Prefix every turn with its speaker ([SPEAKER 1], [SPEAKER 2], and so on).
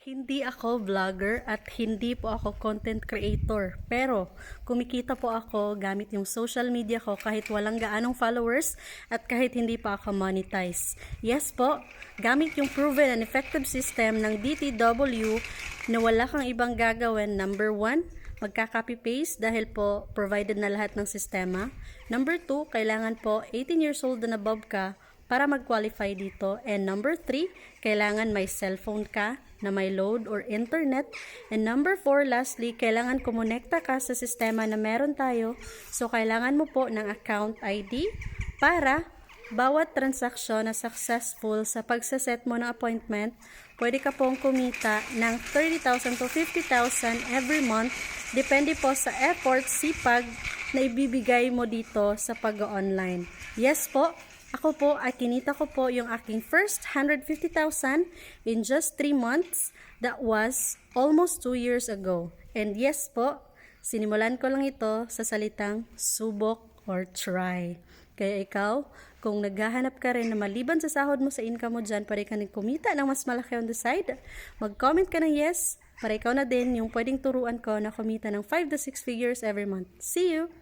[SPEAKER 1] Hindi ako vlogger at hindi po ako content creator. Pero kumikita po ako gamit yung social media ko kahit walang gaanong followers at kahit hindi pa ako monetize. Yes po, gamit yung proven and effective system ng DTW na wala kang ibang gagawin. Number one, magka-copy-paste dahil po provided na lahat ng sistema. Number two, kailangan po 18 years old and above ka para mag-qualify dito. And number three, kailangan may cellphone ka na may load or internet. And number four, lastly, kailangan kumonekta ka sa sistema na meron tayo. So, kailangan mo po ng account ID para bawat transaksyon na successful sa pagsaset mo ng appointment, pwede ka pong kumita ng 30,000 to 50,000 every month. Depende po sa effort, sipag na ibibigay mo dito sa pag-online. Yes po, ako po ay kinita ko po yung aking first 150,000 in just 3 months. That was almost 2 years ago. And yes po, sinimulan ko lang ito sa salitang subok or try. Kaya ikaw, kung naghahanap ka rin na maliban sa sahod mo sa income mo dyan, para ka kumita ng mas malaki on the side, mag-comment ka ng yes, para ikaw na din yung pwedeng turuan ko na kumita ng 5 to 6 figures every month. See you!